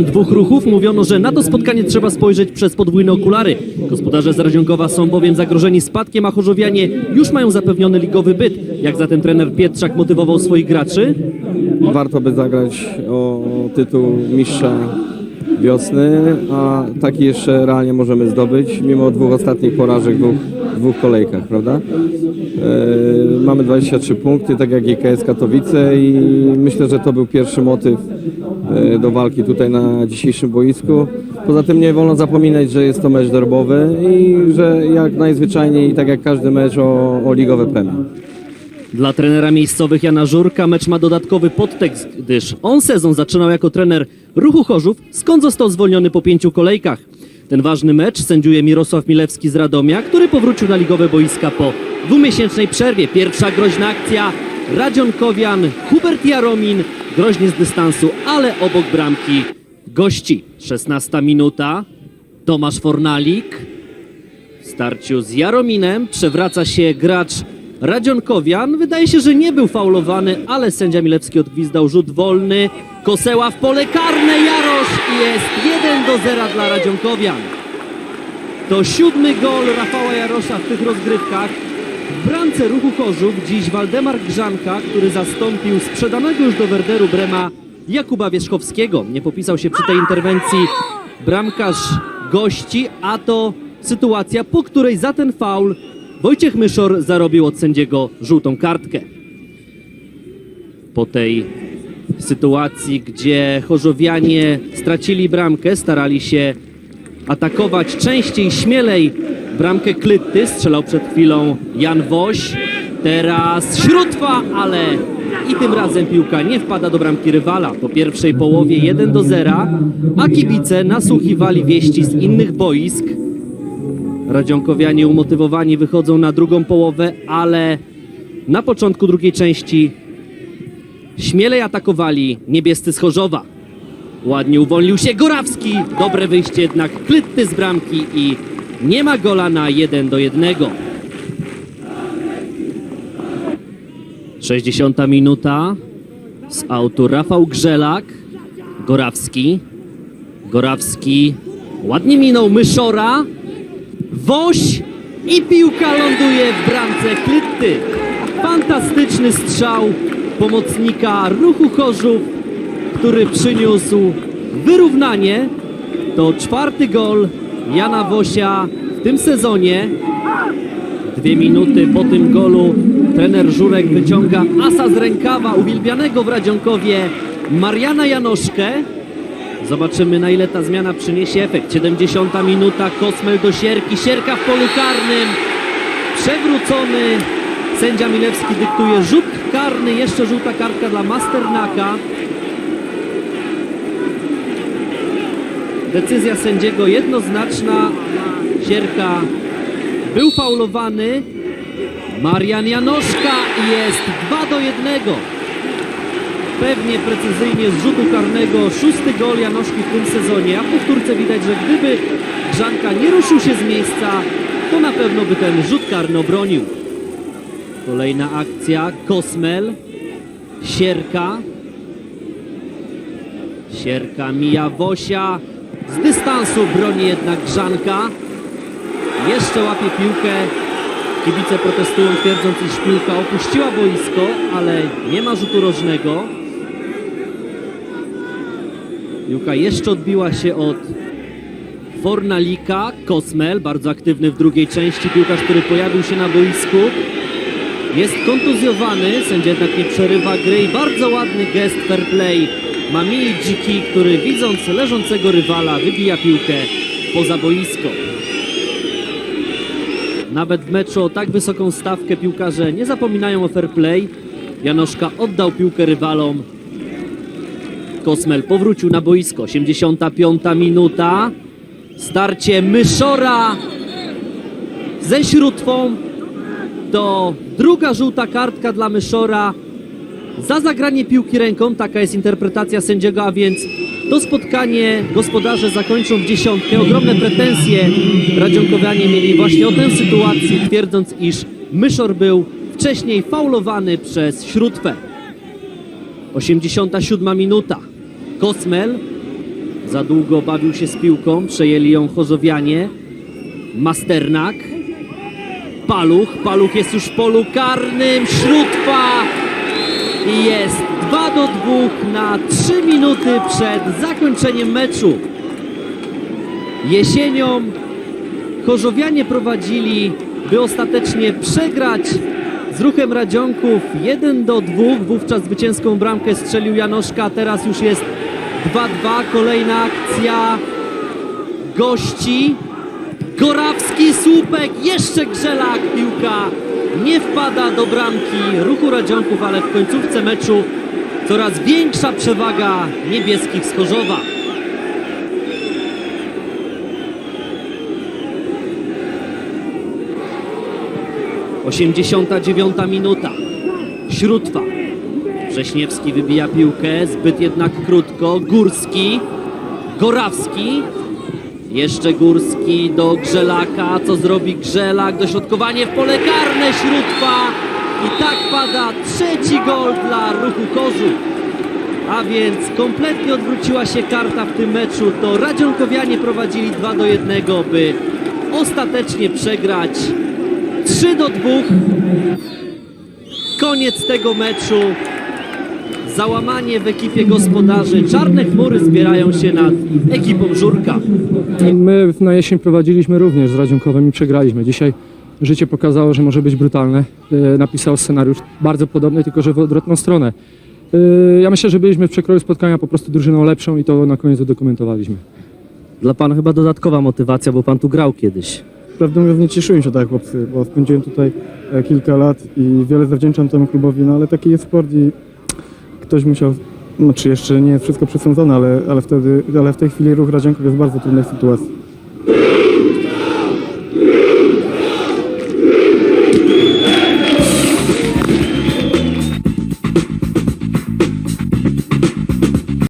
dwóch ruchów mówiono, że na to spotkanie trzeba spojrzeć przez podwójne okulary. Gospodarze z Radzionkowa są bowiem zagrożeni spadkiem, a Chorzowianie już mają zapewniony ligowy byt. Jak zatem trener Pietrzak motywował swoich graczy? Warto by zagrać o tytuł mistrza wiosny, a taki jeszcze realnie możemy zdobyć, mimo dwóch ostatnich porażek dwóch, dwóch kolejkach, prawda? E, mamy 23 punkty, tak jak GKS Katowice i myślę, że to był pierwszy motyw do walki tutaj na dzisiejszym boisku. Poza tym nie wolno zapominać, że jest to mecz derbowy i że jak najzwyczajniej, tak jak każdy mecz o, o ligowe premie. Dla trenera miejscowych Jana Żurka mecz ma dodatkowy podtekst, gdyż on sezon zaczynał jako trener Ruchu Chorzów, skąd został zwolniony po pięciu kolejkach. Ten ważny mecz sędziuje Mirosław Milewski z Radomia, który powrócił na ligowe boiska po dwumiesięcznej przerwie. Pierwsza groźna akcja Radzionkowian, Hubert Jaromin, groźnie z dystansu, ale obok bramki gości. 16 minuta, Tomasz Fornalik, w starciu z Jarominem przewraca się gracz Radzionkowian. Wydaje się, że nie był faulowany, ale sędzia Milewski odgwizdał rzut wolny. Koseła w pole karne, Jarosz jest 1 do 0 dla Radzionkowian. To siódmy gol Rafała Jarosza w tych rozgrywkach. W bramce ruchu Chorzów dziś Waldemar Grzanka, który zastąpił sprzedanego już do Werderu Brema Jakuba Wierzchowskiego. Nie popisał się przy tej interwencji bramkarz gości, a to sytuacja, po której za ten faul Wojciech Myszor zarobił od sędziego żółtą kartkę. Po tej sytuacji, gdzie Chorzowianie stracili bramkę, starali się atakować częściej, śmielej bramkę Klytty. Strzelał przed chwilą Jan Woś. Teraz Śrótwa, ale i tym razem piłka nie wpada do bramki rywala. Po pierwszej połowie 1 do 0, a kibice nasłuchiwali wieści z innych boisk. Radzionkowianie umotywowani wychodzą na drugą połowę, ale na początku drugiej części śmielej atakowali niebiescy z Chorzowa. Ładnie uwolnił się Gorawski. Dobre wyjście jednak Klytty z bramki i nie ma gola na 1 do 1. 60 minuta. Z autu Rafał Grzelak. Gorawski. Gorawski ładnie minął Myszora. Woś i piłka ląduje w bramce Klytty. Fantastyczny strzał pomocnika ruchu Chorzów, który przyniósł wyrównanie. To czwarty gol Jana Wosia w tym sezonie. Dwie minuty po tym golu trener Żurek wyciąga asa z rękawa uwielbianego w Radzionkowie Mariana Janoszkę. Zobaczymy na ile ta zmiana przyniesie efekt. 70 minuta, Kosmel do Sierki, Sierka w polu karnym. Przewrócony. Sędzia Milewski dyktuje rzut karny, jeszcze żółta kartka dla Masternaka. Decyzja sędziego jednoznaczna. Sierka był faulowany. Marian Janoszka jest 2 do 1. Pewnie precyzyjnie z rzutu karnego szósty gol Janoszki w tym sezonie, a w powtórce widać, że gdyby Grzanka nie ruszył się z miejsca, to na pewno by ten rzut karny obronił. Kolejna akcja, Kosmel, Sierka. Sierka mija Wosia, z dystansu broni jednak Grzanka. Jeszcze łapie piłkę. Kibice protestują twierdząc, iż piłka opuściła boisko, ale nie ma rzutu rożnego. Piłka jeszcze odbiła się od Fornalika. Kosmel, bardzo aktywny w drugiej części. Piłkarz, który pojawił się na boisku. Jest kontuzjowany, sędzia jednak nie przerywa gry i bardzo ładny gest fair play ma Mili Dziki, który widząc leżącego rywala wybija piłkę poza boisko. Nawet w meczu o tak wysoką stawkę piłkarze nie zapominają o fair play. Janoszka oddał piłkę rywalom. Kosmel powrócił na boisko. 85 minuta. Starcie Myszora ze śrótwą. To druga żółta kartka dla Myszora za zagranie piłki ręką. Taka jest interpretacja sędziego, a więc to spotkanie gospodarze zakończą w dziesiątkę. Ogromne pretensje Radzionkowianie mieli właśnie o tę sytuację, twierdząc, iż Myszor był wcześniej faulowany przez Śrótwę. 87 minuta. Kosmel Za długo bawił się z piłką, przejęli ją Chorzowianie. Masternak. Paluch, Paluch jest już w polu karnym, Śródwa jest 2 do 2 na 3 minuty przed zakończeniem meczu. Jesienią Chorzowianie prowadzili, by ostatecznie przegrać z ruchem Radzionków 1 do 2. Wówczas zwycięską bramkę strzelił Janoszka, teraz już jest 2-2. Kolejna akcja gości. Gorawski, słupek, jeszcze Grzelak, piłka nie wpada do bramki ruchu Radzionków, ale w końcówce meczu coraz większa przewaga niebieskich z Chorzowa. Osiemdziesiąta dziewiąta minuta. Śródwa. Wrześniewski wybija piłkę, zbyt jednak krótko. Górski, Gorawski. Jeszcze Górski do Grzelaka. Co zrobi Grzelak? Dośrodkowanie w pole karne Śródwa. I tak pada trzeci gol dla ruchu Chorzów. A więc kompletnie odwróciła się karta w tym meczu. To Radzionkowianie prowadzili 2 do 1, by ostatecznie przegrać 3 do 2. Koniec tego meczu. Załamanie w ekipie gospodarzy. Czarne chmury zbierają się nad ekipą Żurka. My na jesień prowadziliśmy również z Radziunkowem i przegraliśmy. Dzisiaj życie pokazało, że może być brutalne. E, Napisał scenariusz bardzo podobny, tylko że w odwrotną stronę. E, Ja myślę, że byliśmy w przekroju spotkania po prostu drużyną lepszą i to na koniec udokumentowaliśmy. Dla pana chyba dodatkowa motywacja, bo pan tu grał kiedyś. Prawdę mówiąc nie cieszyłem się tak chłopcy, bo spędziłem tutaj e, kilka lat i wiele zawdzięczam temu klubowi, no ale taki jest sport i ktoś musiał, znaczy jeszcze nie wszystko przesądzone, ale, ale wtedy, ale w tej chwili ruch Radzianków jest w bardzo trudnej sytuacji.